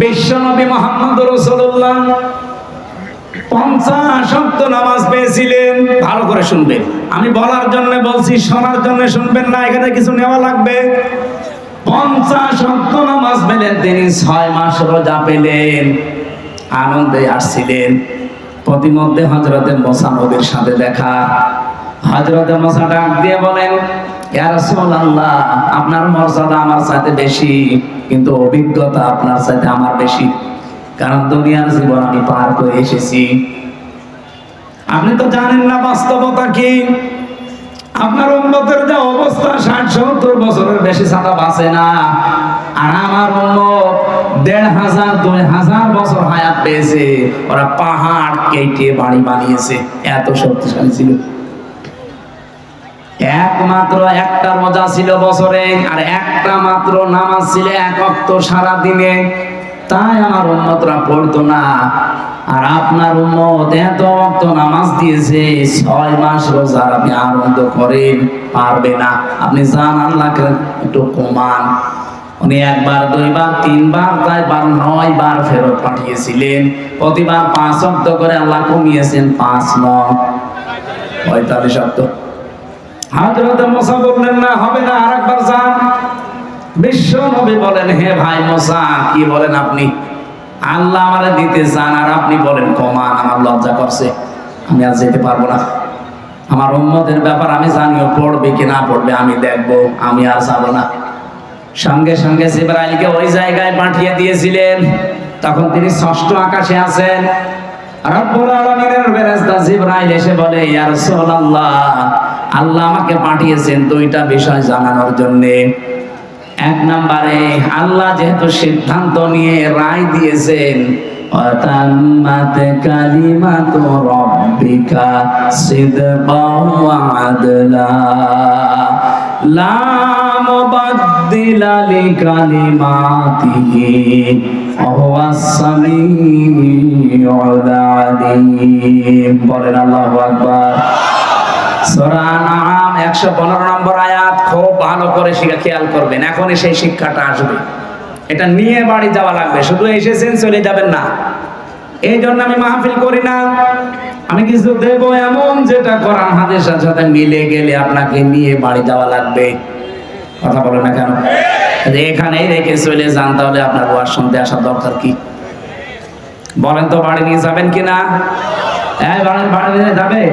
বিশ্বনবী মোহাম্মদ রসুল্লাহ পঞ্চাশ অক্ত নামাজ পেয়েছিলেন। ভালো করে শুনবেন। আমি বলার জন্য বলছি, শোনার জন্য শুনবেন না, এখানে কিছু নেওয়া লাগবে। পঞ্চাশ অক্ত নামাজ পেলেন, তিনি ছয় মাস রোজা পেলেন, আনন্দে আসছিলেন। প্রতিমধ্যে হজরতের মোসা নবীর সাথে দেখা। হজরতের মোসা ডাক দিয়ে বলেন আপনার মর্যাদা আমার সাথে বেশি, কিন্তু অভিজ্ঞতা আপনার সাথে আমার বেশি। কারণ দুনিয়ার জীবন আমি পার করে এসেছি। আপনি তো জানেন না বাস্তবতা কি? আপনার উন্মতের যে অবস্থা, ষাট, সত্তর বছরের বেশি সাদা বাঁচে না। আর আমার উন্মত দেড় হাজার, দুই হাজার বছর হায়াত পেয়েছে। ওরা পাহাড় কেটে বাড়ি বানিয়েছে। এত শক্তিশালী ছিল। একমাত্র একটা রোজা ছিল বছরে, আর একটা মাত্র নামাজ ছিল এক অক্ত সারা দিনে তাই আমার উন্মতরা পড়তো না। আর আপনার উন্মত এত অক্ত নামাজ দিয়েছে, ছয় মাস রোজা আপনি আনন্দ করেন পারবে না। আপনি যান, আল্লাহকে একটু কমান উনি একবার, দুইবার, তিনবার তাই বার নয় বার ফেরত পাঠিয়েছিলেন। প্রতিবার পাঁচ অক্ত করে আল্লাহ কমিয়েছেন, পাঁচ নয় পঁয়তাল্লিশ অক্ত বললেন, না, হবে না যান। বিশ্ব নবী বলেন, হে ভাই মোসা, কি বলেন আপনি? আল্লাহ দিতে আর আপনি বলেন, কমান, আমার লজ্জা করছে, আমি আর যেতে পারব না। আমার ব্যাপার আমি জানিও, পড়বে কি না পড়বে, আমি দেখব, আমি আর যাব না। সঙ্গে সঙ্গে জিব্রাইলকে ওই জায়গায় পাঠিয়ে দিয়েছিলেন। তখন তিনি ষষ্ঠ আকাশে আছেন। রব্বুল আলামিনের ফেরেশতা জিবরাইল এসে বলে, ইয়া রাসূলুল্লাহ আল্লাহ আমাকে পাঠিয়েছেন দুইটা বিষয় জানানোর জন্য এক নম্বরে আল্লাহ যেহেতু সিদ্ধান্ত নিয়ে রায় দিয়েছেন وتمت كلمة ربك صدقا وعدلا لا مبدل لكلماته وهو السميع العليم বলেন আল্লাহু আকবার সূরা আনআম 115 নম্বর আয়াত খুব ভালো করে শিখা খেয়াল করবেন। এখনই সেই শিক্ষাটা আসবে। এটা নিয়ে বাড়ি যাওয়া লাগবে। শুধু এসেছেন, চলে যাবেন না। এই জন্য আমি মাহফিল করি না। আমি কিছু দেব এমন যেটা কোরআন, হাদিসের সাথে মিলে গেলে আপনাকে নিয়ে বাড়ি যাওয়া লাগবে। কথা বলে না কেন? এখানেই রেখে চলে যান, তাহলে আপনার ওয়াজ শুনতে আসার দরকার কি? বলেন তো, বাড়ি নিয়ে যাবেন কিনা হ্যাঁ বাড়ি বাড়ি নিয়ে যাবেন?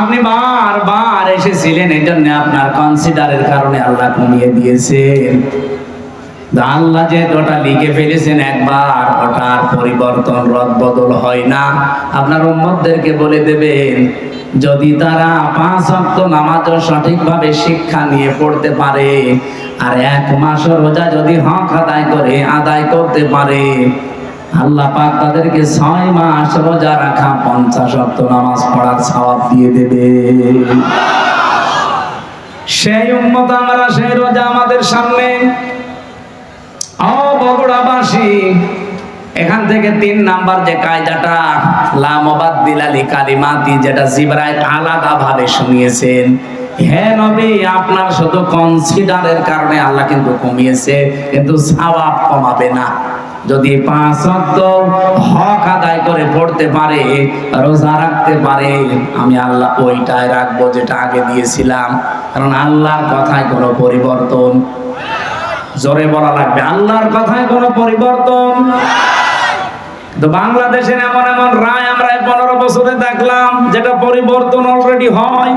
আপনি বারবার এসেছিলেন, এই জন্য আপনার কনসিডারের কারণে আল্লাহ কমিয়ে দিয়েছেন আল্লাহ যেহেতু ওটা লিখে ফেলেছেন, একবার ওটার পরিবর্তন রদ বদল হয় না। আপনার উম্মতদেরকে বলে দেবেন, যদি তারা পাঁচ অক্ত নামাজও সঠিকভাবে শিক্ষা নিয়ে পড়তে পারে, আর এক মাস রোজা যদি হক আদায় করে, আদায় করতে পারে আল্লাহ পাক তাদেরকে ছয় মাস রোজা রাখা পঞ্চাশ অক্ত নামাজ পড়ার সওয়াব দিয়ে দেবে। সেই উম্মত আমরা, সেই রোজা আমাদের সামনে। ও বগুড়াবাসী, এখান থেকে তিন নাম্বার যে কায়দাটা লামবাদ দিলালি যেটা আলাদা ভাবে শুনিয়েছেন। হে নবী, আপনার শুধু কনসিডারের কারণে আল্লাহ কিন্তু কমিয়েছে, কিন্তু সওয়াব কমাবে না। যদি পাঁচ ওয়াক্ত হক আদায় করে পড়তে পারে, রোজা রাখতে পারে, আমি আল্লাহ ওইটাই রাখব যেটা আগে দিয়েছিলাম। কারণ আল্লাহর কথায় কোনো পরিবর্তন জোরে বলা লাগবে। আল্লাহর কথায় কোনো পরিবর্তন তো বাংলাদেশের এমন এমন রায় আমরা পনেরো বছরে দেখলাম, যেটা পরিবর্তন অলরেডি হয়।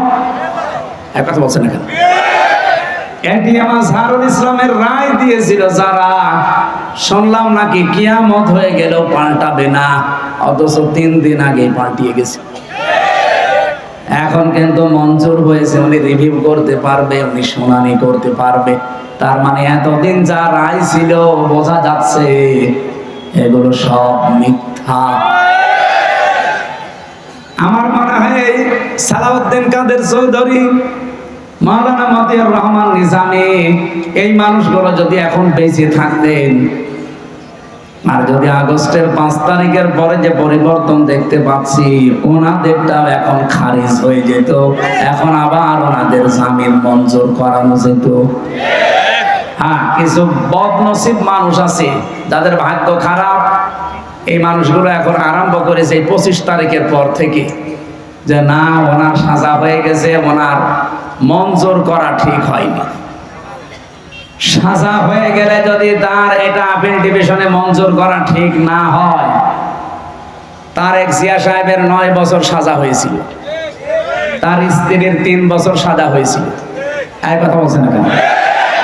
এক কথা বলছেন না কেন? এটি আমার সারুল ইসলামের রায় দিয়েছিল, যারা শুনলাম নাকি কিয়ামত হয়ে গেলেও পাল্টাবে না, অথচ তিন দিন আগে পাল্টিয়ে গেছে। এখন কিন্তু মঞ্জুর হয়েছে, উনি রিভিউ করতে পারবে, উনি শুনানি করতে পারবে। তার মানে এতদিন যা রায় ছিল, বোঝা যাচ্ছে এগুলো সব মিথ্যা। আমার মনে হয় সালাউদ্দিন কাদের চৌধুরী মাওলানা মতিউর রহমান নিজামী, এই মানুষগুলো যদি এখন বেঁচে থাকতেন, আর যদি আগস্টের পাঁচ তারিখের পরে যে পরিবর্তন দেখতে পাচ্ছি, ওনাদেরটাও এখন খারিজ হয়ে যেত। এখন আবার ওনাদের জামিন মঞ্জুর করানো যেত। হ্যাঁ কিছু বদনসিব মানুষ আছে, যাদের ভাগ্য খারাপ। এই মানুষগুলো এখন আরম্ভ করেছে পঁচিশ তারিখের পর থেকে। যে না, ওনার সাজা হয়ে গেছে, ওনার মঞ্জুর করা ঠিক হয়নি। সাজা হয়ে গেলে যদি তার এটা আপিল ডিভিশনে মঞ্জুর করা ঠিক না হয়, তার এক জিয়া সাহেবের নয় বছর সাজা হয়েছিল। তার স্ত্রীর তিন বছর সাজা হয়েছিল। এক কথা বলছেন না কেন?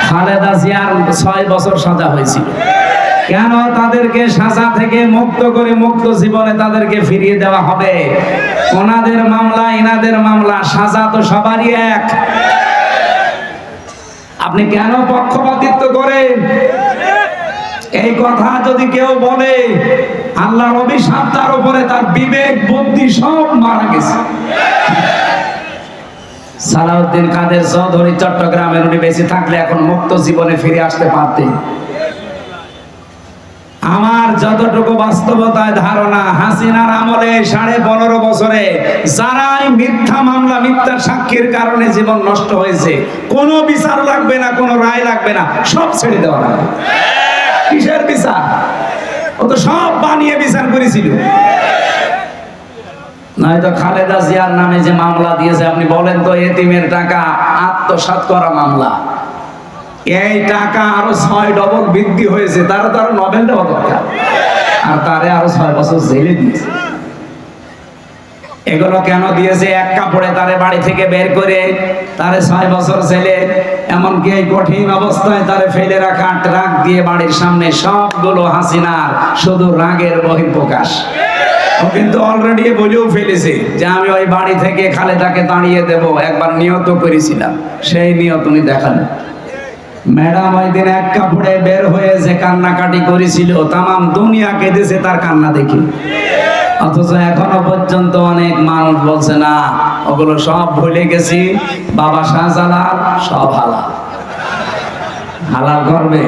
খালেদা জিয়ার ছয় বছর সাজা হয়েছিল। কেন তাদেরকে সাজা থেকে মুক্ত করে মুক্ত জীবনে তাদেরকে ফিরিয়ে দেওয়া হবে? ওনাদের মামলা, ইনাদের মামলা, সাজা তো সবারই এক। আপনি কেন পক্ষপাতিত্ব করেন? এই কথা যদি কেউ বলে, আল্লাহর অভিশাপ তার উপরে, তার বিবেক, বুদ্ধি সব মারা গেছে। সালাউদ্দিন কাদের চৌধুরী চট্টগ্রামের উনি বেঁচে থাকলে এখন মুক্ত জীবনে ফিরে আসতে পারতেন। আমার যতটুকু বাস্তবতায় ধারণা, হাসিনার আমলে সাড়ে পনেরো বছরে যারাই মিথ্যা মামলা, মিথ্যা সাক্ষীর কারণে জীবন নষ্ট হয়েছে, কোনো বিচার লাগবে না, কোনো রায় লাগবে না, সব ছেড়ে দেওয়া লাগবে। কিসের বিচার? ও তো সব বানিয়ে বিচার করেছিল। নয়তো খালেদা জিয়ার নামে যে মামলা দিয়েছে, আপনি বলেন তো, এতিমের টাকা আত্মসাৎ করা মামলা। এই টাকা আরও ছয় ডবল বৃদ্ধি হয়েছে, তারা তো আরও নবেল দেওয়া আর তারে আরও ছয় বছর জেলে দিয়েছে। এগুলো কেন দিয়েছে? এক কাপড়ে তারে বাড়ি থেকে বের করে তারে ছয় বছর ছেলে এমনকি এই কঠিন অবস্থায় তারে ফেলে রাখা ট্রাক দিয়ে বাড়ির সামনে সবগুলো হাসিনার শুধু রাগের বহিঃপ্রকাশ। ও কিন্তু অলরেডি বলেও ফেলেছে যে আমি ওই বাড়ি থেকে খালেদাকে দাঁড়িয়ে দেব, একবার নিয়ত করেছিলাম। সেই নিয়ত উনি দেখালেন। ম্যাডাম, ওই দিন এক কাপড়ে বের হয়ে যে কান্নাকাটি করেছিল, তামাম দুনিয়া কেঁদেছে তার কান্না দেখি। অথচ এখনও পর্যন্ত অনেক মানুষ বলছে, না, ওগুলো সব ভুলে গেছি। বাবা শাহজালাল, সব হালাল। হালাল করবে?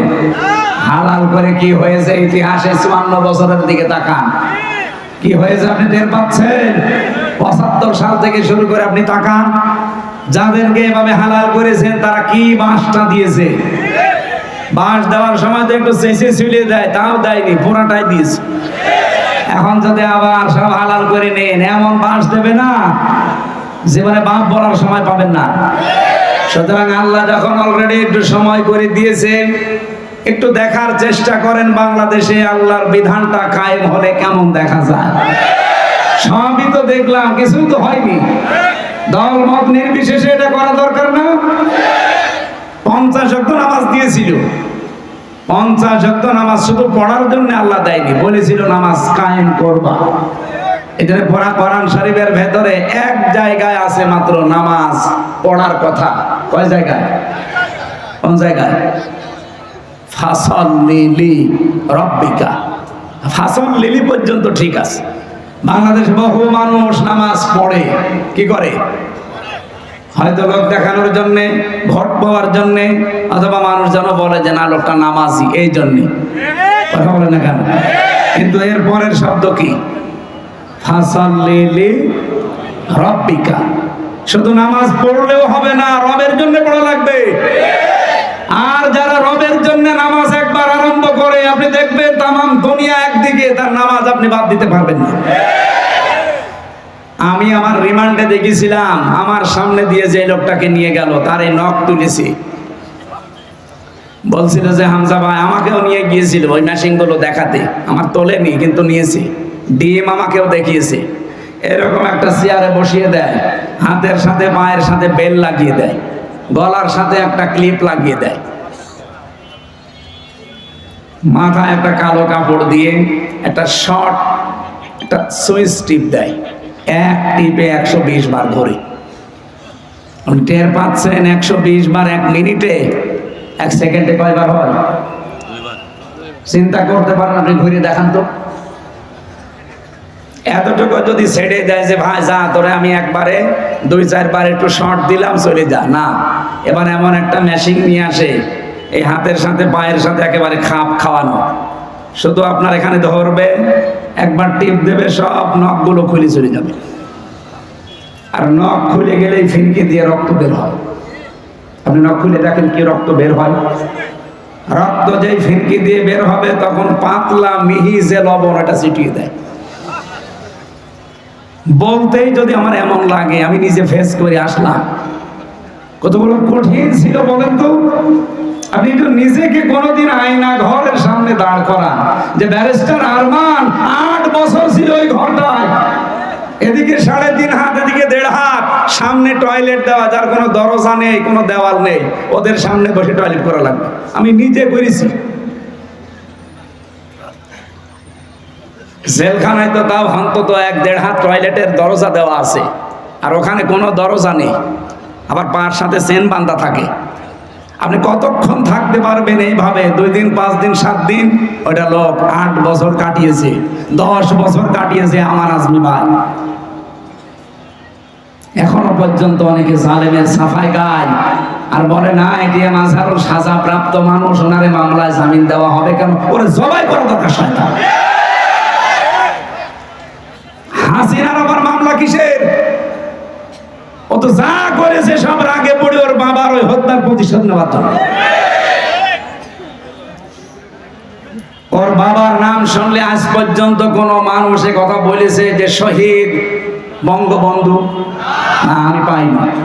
হালাল করে কি হয়েছে ইতিহাসে চুয়ান্ন বছরের দিকে তাকান। কি হয়েছে আপনি টের পাচ্ছেন? পঁচাত্তর সাল থেকে শুরু করে আপনি তাকান। যাদেরকে এভাবে হালাল করেছেন, তারা কি বাঁশটা দিয়েছে? বাঁশ দেওয়ার সময় তো একটু চেঁচে চুলে দেয়, তাও দেয়নি, পুরাটাই দিয়েছে। এখন যদি আবার সব হালাল করে নেন, এমন বাঁশ দেবে না, জীবনে বাপ বলার সময় পাবেন না। সুতরাং আল্লাহ যখন অলরেডি একটু সময় করে দিয়েছে একটু দেখার চেষ্টা করেন বাংলাদেশে, আল্লাহর বিধানটা কায়েম হলে কেমন দেখা যায়। সবই তো দেখলাম, কিছুই তো হয়নি। দল মত নির্বিশেষে এটা করা দরকার না। পঞ্চাশ অক্ট নামাজ দিয়েছিল। পঞ্চাশ অক্ট নামাজ শুধু পড়ার জন্য আল্লাহ দেয়নি, বলেছিল নামাজ কায়েম করবা। এখানে পড়া কোরআন শরীফের ভেতরে এক জায়গায় আছে মাত্র নামাজ পড়ার কথা। কয় জায়গায়? কোন জায়গায়? ফাসল লিলি রব্বিকা। ফাসল লিলি পর্যন্ত ঠিক আছে। বাংলাদেশে বহু মানুষ নামাজ পড়ে। কি করে? হয়তো লোক দেখানোর জন্যে, ভোট পাওয়ার জন্যে, অথবা মানুষ যেন বলে যে, না, লোকটা নামাজি। এই জন্যে। কথা বলে না কেন? কিন্তু এর পরের শব্দ কি? রব্বিকা। শুধু নামাজ পড়লেও হবে না, রবের জন্য পড়া লাগবে। আর যারা রবের জন্য নামাজ একবার আরম্ভ করে, আপনি দেখবেন তামাম দুনিয়া একদিকে তার নামাজ আপনি বাদ দিতে পারবেন না। আমি আমার রিমান্ডে দেখেছিলাম, আমার সামনে দিয়ে যে লোকটাকে নিয়ে গেল, তার এই নখ তুলেছি। বলছিল যে, হামজা ভাই, আমাকেও নিয়ে গিয়েছিল ওই মেশিনগুলো দেখাতে। আমার তোলেনি কিন্তু নিয়েছি। ডিম আমাকেও দেখিয়েছে। এরকম একটা চেয়ারে বসিয়ে দেয়, হাতের সাথে, পায়ের সাথে বেল লাগিয়ে দেয়। গলার সাথে একটা ক্লিপ লাগিয়ে দেয়। মাথায় একটা কালো কাপড় দিয়ে একটা শর্ট একটা সুইচ টিপ দেয়। এক টিপে একশো বিশ বার ধরে টের পাচ্ছেন একশো বিশ বার এক মিনিটে, এক সেকেন্ডে কয়বার হয়? চিন্তা করতে পারেন আপনি ঘুরে দেখান তো। এতটুকু যদি ছেড়ে দেয় যে, ভাই, যা, তোরে আমি একবারে দুই, চারবার একটু শর্ট দিলাম, চলে যা। না, এবার এমন একটা মেশিন নিয়ে আসে, এই হাতের সাথে, পায়ের সাথে একেবারে খাপ খাওয়ানো। শুধু আপনার এখানে ধরবে, একবার টিপ দেবে, সব নখগুলো খুলে চলে যাবে। আর নখ খুলে গেলেই ফিনকি দিয়ে রক্ত বের হয়। আপনি নখ খুলে দেখেন কি রক্ত বের হয়। রক্ত যেই ফিনকি দিয়ে বের হবে, তখন পাতলা মিহি যে লবণ এটা ছিটিয়ে দেয়। বলতেই যদি আমার এমন লাগে, আমি নিজে ফেস করে আসলাম। কতগুলো কঠিন ছিল বলেন তো? আপনি একটু নিজেকে কোনোদিন আয়না ঘরের সামনে দাঁড় করান। যে ব্যারিস্টার আরমান, আট বছর ছিল ওই ঘরটায়। এদিকে সাড়ে তিন হাত, এদিকে দেড় হাত। সামনে টয়লেট দেওয়া, যার কোনো দরজা নেই, কোনো দেওয়াল নেই। ওদের সামনে বসে টয়লেট করা লাগবে। আমি নিজে করেছি। জেলখানায় তো তাও অন্তত এক দেড় হাত টয়লেটের দরজা দেওয়া আছে। আর ওখানে কোনো দরজা নেই। আবার পার সাথে চেন বান্ধা থাকে। আপনি কতক্ষণ থাকতে পারবেন এইভাবে? দুই দিন, পাঁচ দিন, সাত দিন? ওটা লোক আট বছর কাটিয়েছে, দশ বছর কাটিয়েছে আমার আজমি ভাই। এখনও পর্যন্ত অনেকে জালেমের সাফাই গায়। আর বলে, না এটিএম আজহারুল সাজা প্রাপ্ত মানুষ। ওনারে মামলায় জামিন দেওয়া হবে কেন? ওরে জবাই করা দরকার, শয়তান হাসিনার আবার মামলা কিসের ও তো যা করেছে সব রাগে পড়ে ওর বাবার ওই হত্যার প্রতিশোধ নেওয়ার জন্য ওর বাবার নাম শুনলে আজ পর্যন্ত কোন মানুষ কথা বলেছে যে শহীদ বঙ্গবন্ধু। আমি পাই পাইনি।